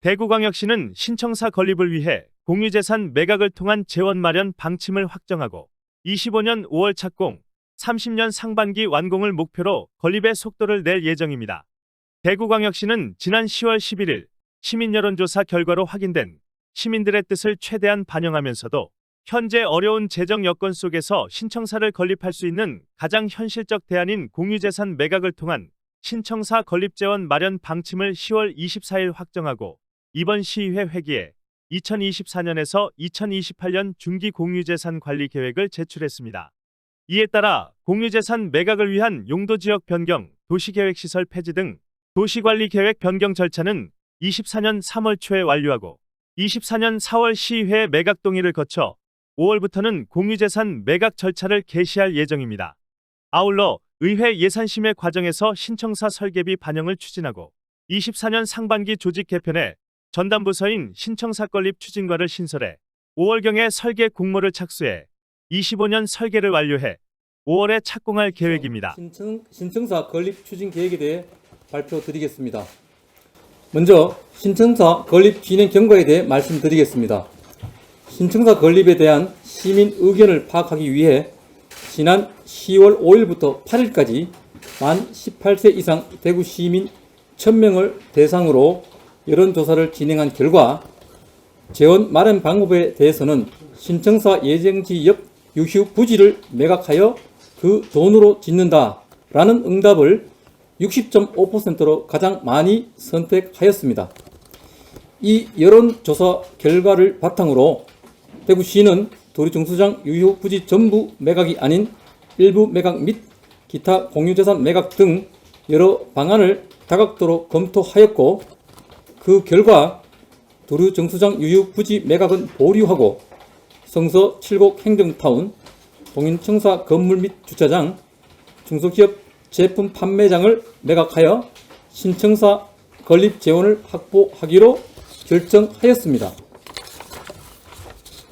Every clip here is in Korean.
대구광역시는 신청사 건립을 위해 공유재산 매각을 통한 재원 마련 방침을 확정하고 25년 5월 착공, 30년 상반기 완공을 목표로 건립의 속도를 낼 예정입니다. 대구광역시는 지난 10월 11일 시민 여론조사 결과로 확인된 시민들의 뜻을 최대한 반영하면서도 현재 어려운 재정 여건 속에서 신청사를 건립할 수 있는 가장 현실적 대안인 공유재산 매각을 통한 신청사 건립 재원 마련 방침을 10월 24일 확정하고 이번 시의회 회기에 2024년에서 2028년 중기 공유재산 관리 계획을 제출했습니다. 이에 따라 공유재산 매각을 위한 용도지역 변경, 도시계획시설 폐지 등 도시관리 계획 변경 절차는 24년 3월 초에 완료하고 24년 4월 시의회 매각 동의를 거쳐 5월부터는 공유재산 매각 절차를 개시할 예정입니다. 아울러 의회 예산심의 과정에서 신청사 설계비 반영을 추진하고 24년 상반기 조직 개편에 전담 부서인 신청사 건립 추진과를 신설해 5월경에 설계 공모를 착수해 25년 설계를 완료해 5월에 착공할 계획입니다. 신청, 신청사 건립 추진 계획에 대해 발표드리겠습니다. 먼저 신청사 건립 진행 경과에 대해 말씀드리겠습니다. 신청사 건립에 대한 시민 의견을 파악하기 위해 지난 10월 5일부터 8일까지 만 18세 이상 대구 시민 1000명을 대상으로 여론조사를 진행한 결과 재원 마련 방법에 대해서는 신청사 예정지 옆 유휴 부지를 매각하여 그 돈으로 짓는다 라는 응답을 60.5%로 가장 많이 선택하였습니다. 이 여론조사 결과를 바탕으로 대구시는 도리정수장 유효 부지 전부 매각이 아닌 일부 매각 및 기타 공유재산 매각 등 여러 방안을 다각도로 검토하였고 그 결과 도류 정수장 유휴 부지 매각은 보류하고 성서 7곡 행정타운, 동인 청사 건물 및 주차장, 중소기업 제품 판매장을 매각하여 신청사 건립 재원을 확보하기로 결정하였습니다.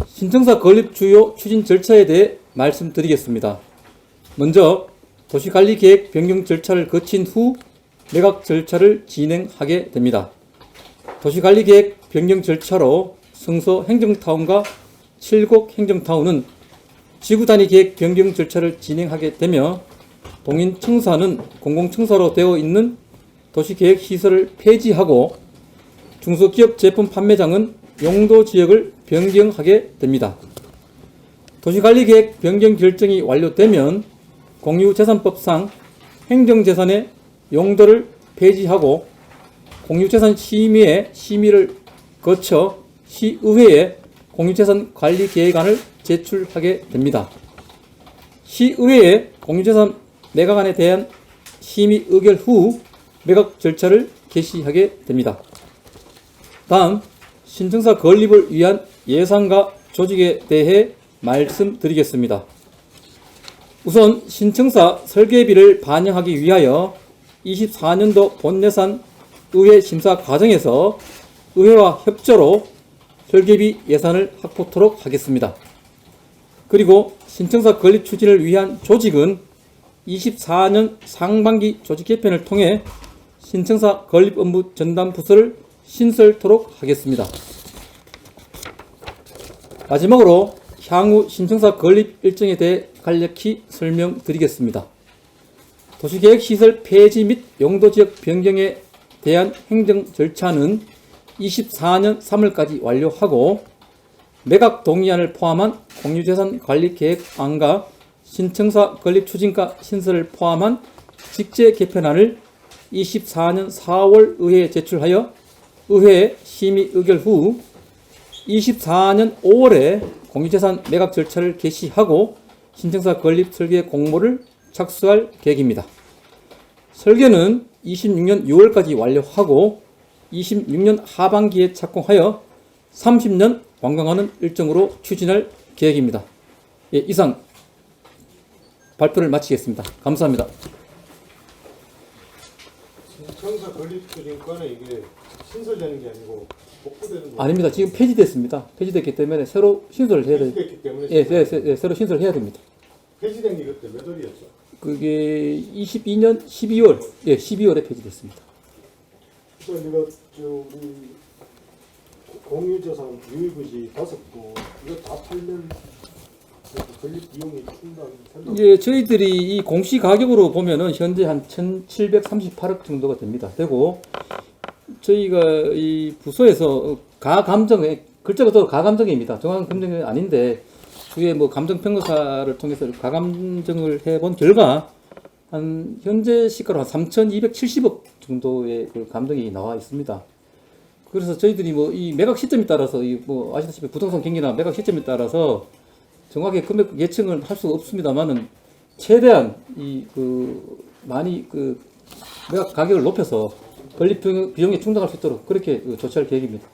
신청사 건립 주요 추진 절차에 대해 말씀드리겠습니다. 먼저 도시관리계획 변경 절차를 거친 후 매각 절차를 진행하게 됩니다. 도시관리계획 변경 절차로 성서 행정타운과 칠곡 행정타운은 지구단위 계획 변경 절차를 진행하게 되며 동인 청사는 공공청사로 되어 있는 도시계획 시설을 폐지하고 중소기업 제품 판매장은 용도 지역을 변경하게 됩니다. 도시관리계획 변경 결정이 완료되면 공유재산법상 행정재산의 용도를 폐지하고 공유재산 심의의 심의를 거쳐 시의회에 공유재산 관리 계획안을 제출하게 됩니다. 시의회에 공유재산 매각안에 대한 심의 의결 후 매각 절차를 개시하게 됩니다. 다음 신청사 건립을 위한 예산과 조직에 대해 말씀드리겠습니다. 우선 신청사 설계비를 반영하기 위하여 24년도 본예산 의회 심사 과정에서 의회와 협조로 설계비 예산을 확보토록 하겠습니다. 그리고 신청사 건립 추진을 위한 조직은 24년 상반기 조직 개편을 통해 신청사 건립 업무 전담 부서를 신설토록 하겠습니다. 마지막으로 향후 신청사 건립 일정에 대해 간략히 설명드리겠습니다. 도시계획시설 폐지 및 용도지역 변경에 대한 행정 절차는 24년 3월까지 완료하고 매각 동의안을 포함한 공유재산 관리 계획안과 신청사 건립 추진과 신설을 포함한 직제 개편안을 24년 4월 의회에 제출하여 의회 심의 의결 후 24년 5월에 공유재산 매각 절차를 개시하고 신청사 건립 설계 공모를 착수할 계획입니다. 설계는 26년 6월까지 완료하고 26년 하반기에 착공하여 30년 완공하는 일정으로 추진할 계획입니다. 예, 이상 발표를 마치겠습니다. 감사합니다. 신청사 건립 추진권은 이게 신설되는 게 아니고 복구되는 거 아닙니다. 지금 폐지됐습니다. 폐지됐기 때문에 새로 신설을 해야 돼. 폐지됐기 때문에 예, 예, 예, 예, 새로 신설을 해야 됩니다. 폐지된 게 그때 몇 월이었죠? 그게 22년 12월, 예, 12월에 폐지됐습니다. 또 이거 저 우리 공유재산 유의부지 다섯 고 이거 다 팔면 그 건립 비용이 충당 예, 저희들이 이 공시 가격으로 보면은 현재 한 1,738억 정도가 됩니다. 되고 저희가 이 부서에서 가감정에 글자 그대로 가감정입니다. 정확한 감정은 아닌데 주에 뭐 감정 평가사를 통해서 가감정을 해본 결과 한 현재 시가로 한 3,270억 정도의 그 감정이 나와 있습니다. 그래서 저희들이 뭐 이 매각 시점에 따라서 이 뭐 아시다시피 부동산 경기나 매각 시점에 따라서 정확하게 금액 예측을 할 수가 없습니다만은 최대한 이 그 많이 그 매각 가격을 높여서 건립 비용- 비용에 충당할 수 있도록 그렇게 그 조치할 계획입니다.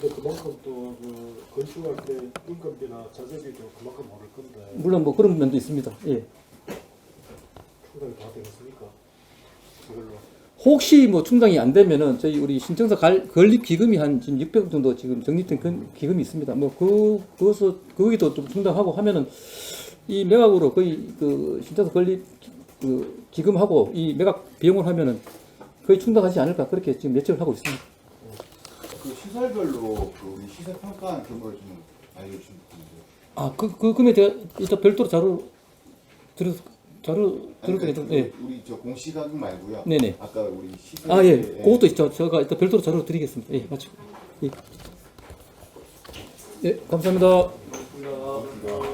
근데 그만큼 또그 건축할 때 인건비나 자재비도 그만큼 오를 건데 물론 뭐 그런 면도 있습니다. 예. 충당이 다 되겠습니까? 이걸로 혹시 뭐 충당이 안 되면은 저희 우리 신청서 갈- 건립 기금이 한 지금 600억 정도 지금 적립된 그 기금이 있습니다. 뭐그 그것을 거기도 좀 충당하고 하면은 이 매각으로 거의 그 신청서 건립 기- 그 기금하고 이 매각 비용을 하면은 거의 충당하지 않을까 그렇게 지금 예측을 하고 있습니다. 그 시설별로 그 시세 평가한 금액을 좀 알려주시면 좋겠는데요. 아, 그, 그 금에 대해 일단 별도로 자료 들어 자료 아니, 거니까 그 예. 우리 저 공시가격 말고요. 네네. 아까 우리 시세 아, 예. 그것도 있죠. 제가 일단 별도로 자료 드리겠습니다. 예, 맞죠. 예. 예, 감사합니다. 가